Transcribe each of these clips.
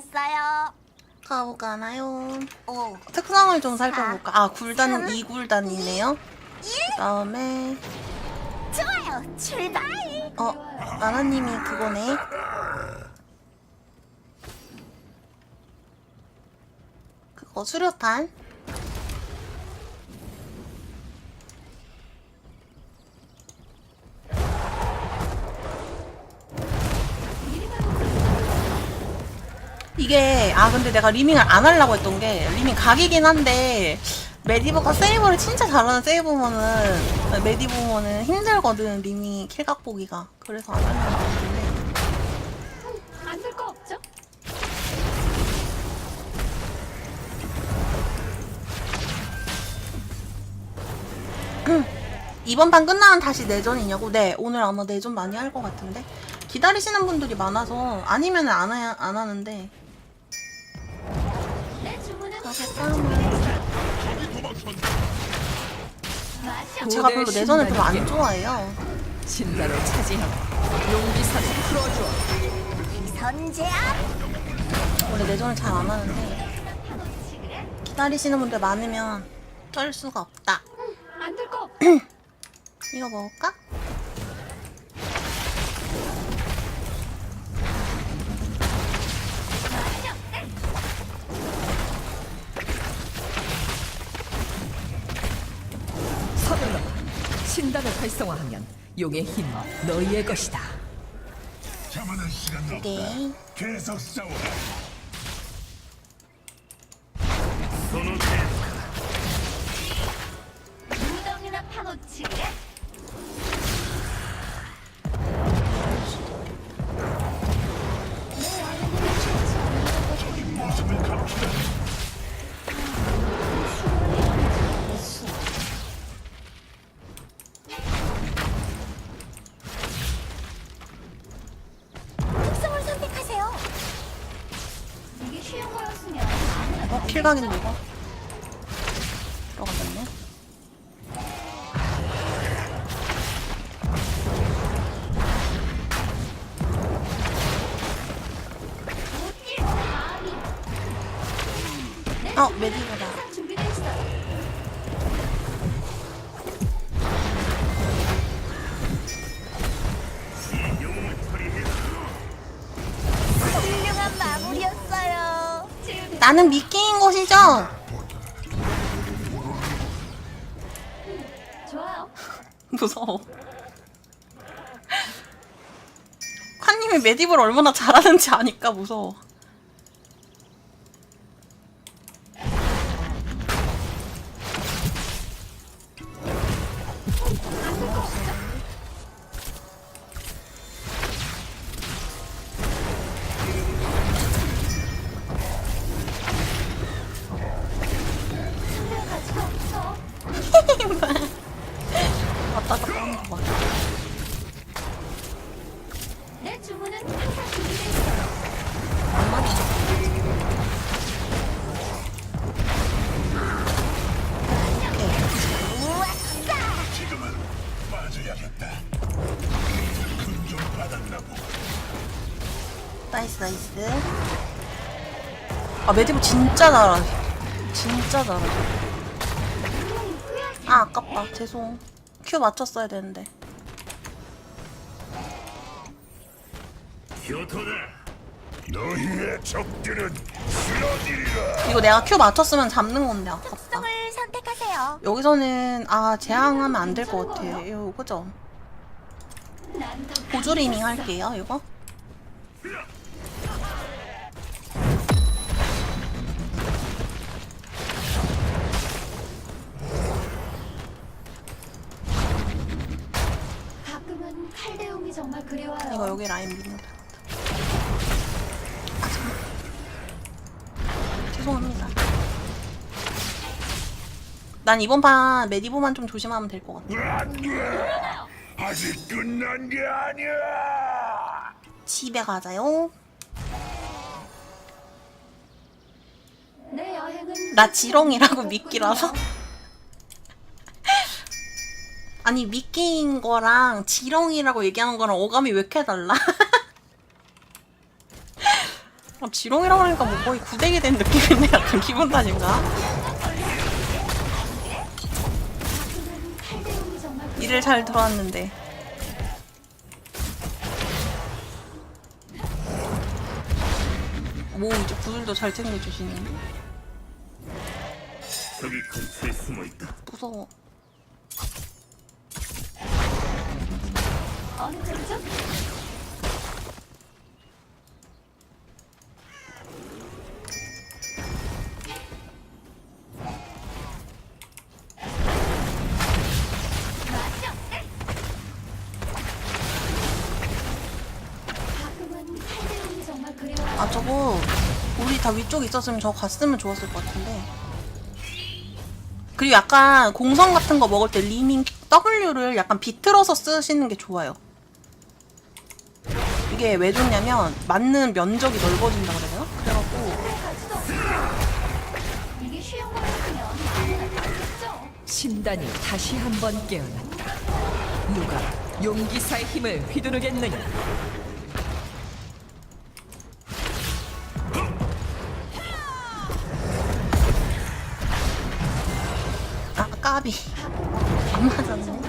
갔어요. 가고 가나요? 오, 특성을 좀 살펴볼까? 아, 굴단 삼, 2굴단이네요. 그 다음에, 좋아요. 출발. 어, 나나님이 그거네. 그거 수류탄. 이게 아 근데 내가 리밍을 안 하려고 했던 게 리밍 각이긴 한데 메디버가 세이브를 진짜 잘하는 세이브면은 메디버면은 힘들거든 리밍 킬각 보기가 그래서 안 하려고 했는데 안될 거 없죠? 이번 판 끝나면 다시 내전이냐고? 네 오늘 아마 내전 많이 할 것 같은데 기다리시는 분들이 많아서 아니면 안, 하, 안 하는데. 제가 별로 내전을 별로 안 좋아해요 진가를 차지하고 용기사를 풀어줘. 선제압. 원래 내전을 잘 안 하는데 기다리시는 분들 많으면 쩔 수가 없다 안 될거 없. 이거 먹을까? 신단을 활성화하면 용의 힘 너희의 것이다. 자만한 시간 없다. 네 계속 싸워라. 어? 킬각인데 이거? 들어가졌네 어 메디보다 나는 미끼인 것이죠? 좋아요. 무서워 칸님이 메디브를 얼마나 잘하는지 아니까 무서워 나이스 나이스 아 메디브 진짜 잘하네 진짜 잘하네 아 아깝다 죄송 큐 맞췄어야 되는데 교토다. 너희의 적들은 쓰러지리라. 이거 내가 큐 맞췄으면 잡는 건데 아깝다 특성을 선택하세요. 여기서는 아 재앙하면 안 될 것 같아 이거 그죠? 보조리밍 할게요 이거 그리워요. 이거 여기 라인 미는다 아 잠깐 죄송합니다. 난 이번 판 메디보만 좀 조심하면 될 것 같아. 아직 끝난 게 아니야. 집에 가자요. 내 여행은 나 지렁이라고 미끼라서 아니 미끼인 거랑 지렁이라고 얘기하는 거랑 어감이 왜 이렇게 달라? 아, 지롱이라고 하니까 뭐 거의 구대기 된 느낌인데 약간 기분 탓인가? 일을 잘 들어왔는데 뭐 이제 구슬도 잘 챙겨주시네. 무서워 어느 쪽이죠? 아 저거 우리 다 위쪽에 있었으면 저거 갔으면 좋았을 것 같은데 그리고 약간 공성 같은 거 먹을 때 리밍 W를 약간 비틀어서 쓰시는 게 좋아요 이게 왜 좋냐면 맞는 면적이 넓어진다 그래요 신단이 다시 한 번 깨어났다. 누가 용기사의 힘을 휘두르겠느냐? 아 까비 안 맞았네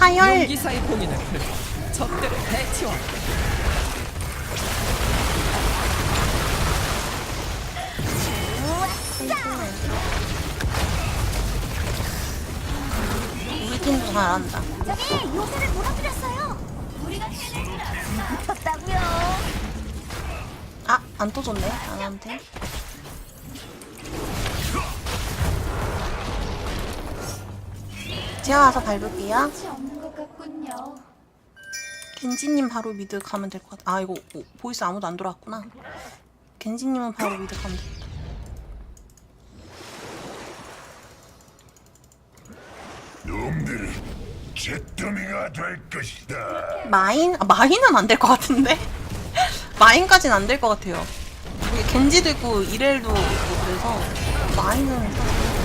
타열 용기사의 공인을 적들을 해치워. 우리 팀도 잘한다 저기 요새를 무너뜨렸어요. 우리가 해낼 줄 알아. 붙었다고요. 아 안 터졌네 나한테 제가 와서 밟을게요 끝이 없는 것 같군요. 겐지님 바로 미드 가면 될 것 같아. 아 이거 오, 보이스 아무도 안 들어왔구나. 겐지님은 바로 미드 가면 되겠다. 놈들은 잿더미가 될 것이다. 마인? 아, 마인은 안 될 것 같은데? 마인까지는 안 될 것 같아요. 이게 겐지도 있고 이렐도 있고 그래서 마인은 사실.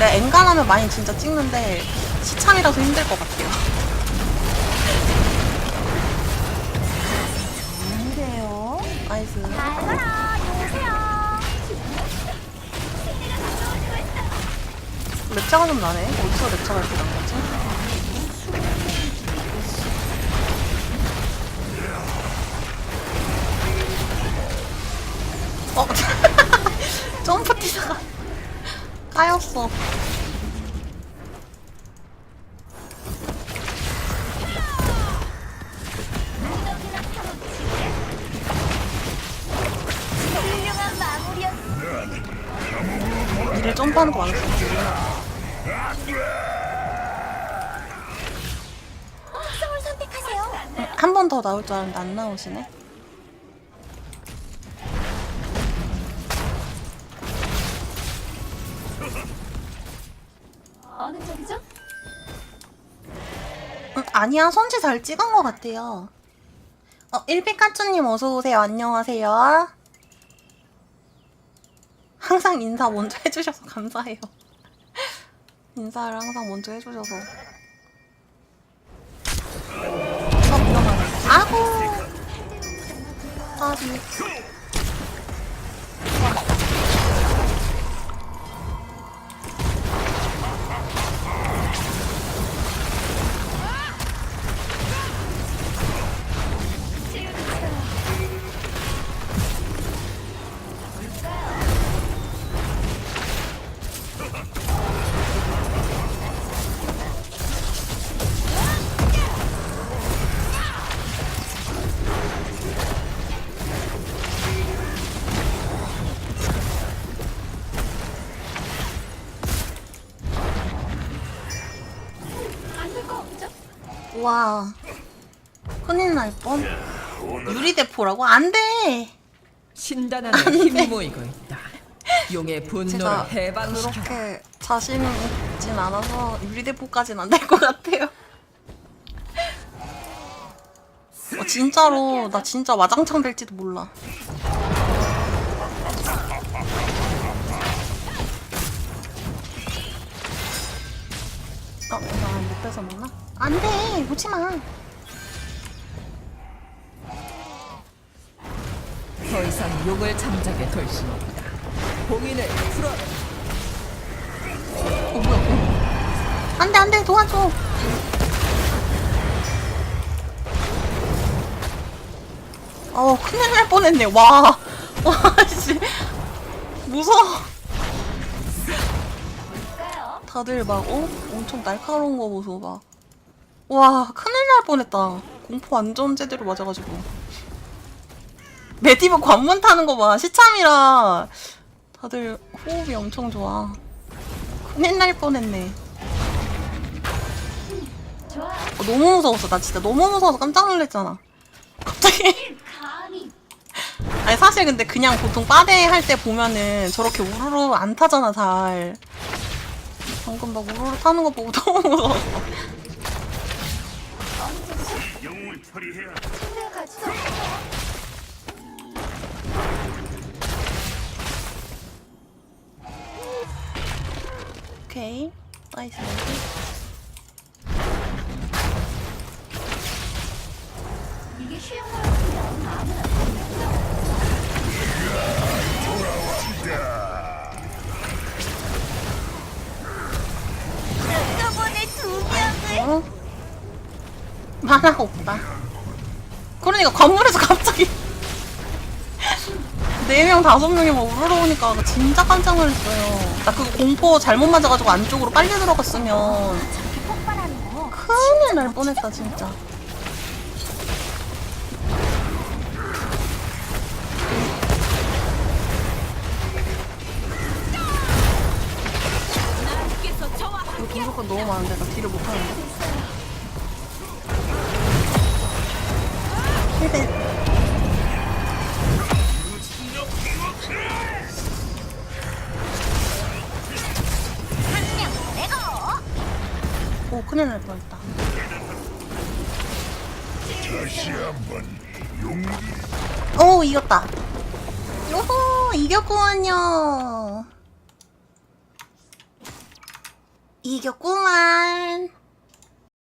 내가 엔간하면 마인 진짜 찍는데 시참이라서 힘들 것 같아요. 나이스. 잘 가라 요새야. 랩차가 좀 나네. 어디서 랩차가 이렇게 난 거지? 어? 점프 뛰다가 마무리였어. 이를 점프하는 거 많았어. 특성을 선택하세요. 한번 더 나올 줄 알았는데 안 나오시네. 어느 쪽이죠? 음, 아니야, 손질 잘 찍은 것 같아요. 어, 일피카츄님 어서오세요. 안녕하세요. 항상 인사 먼저 해주셔서 감사해요. 인사를 항상 먼저 해주셔서. 어, 위험하네. 아고! 아비. 와 큰일 날 뻔. 유리대포라고? 안 돼. 신단하는 힘이 모이고 있다. 용의 분노를 제가 해방시켜. 그렇게 자신은 있진 않아서 유리대포까지는 안 될 것 같아요. 어, 진짜로 나 진짜 와장창 될지도 몰라. 어, 아, 나못 빼서 먹나? 안 돼! 놓지 마! 더 이상 용을 잠자게 될수 없다. 봉인을 풀어. 어, 뭐야, 어. 안 돼, 안 돼, 도와줘! 어, 큰일 날 뻔했네, 와. 와, 씨. 무서워. 다들 막, 어? 엄청 날카로운 거 보소, 막. 와, 큰일 날 뻔했다. 공포 완전 제대로 맞아가지고. 메디브 관문 타는 거 봐. 시참이라 다들 호흡이 엄청 좋아. 큰일 날 뻔했네. 어, 너무 무서웠어. 나 진짜 너무 무서워서 깜짝 놀랐잖아. 갑자기. 아니, 사실 근데 그냥 보통 빠데 할 때 보면은 저렇게 우르르 안 타잖아, 잘. 방금 막 우르르 타는 거 보고 너무 무서웠어. 영웅을 처리해야 같이 좀 오케이. 나이스, 나이스. 이게 쉬운 거였 만화가 없다. 그러니까 관문에서 갑자기 네 명 다섯 명이 막 우르르 오니까 진짜 깜짝 놀랐어요. 나 그거 공포 잘못 맞아가지고 안쪽으로 빨리 들어갔으면 큰일 날 뻔했다 진짜. 이거 너무 많은데 나 딜을 못하는데. 오 큰일 날 뻔했다. 다시 한번 오 이겼다. 요호 이겼구만요. 이겼구만.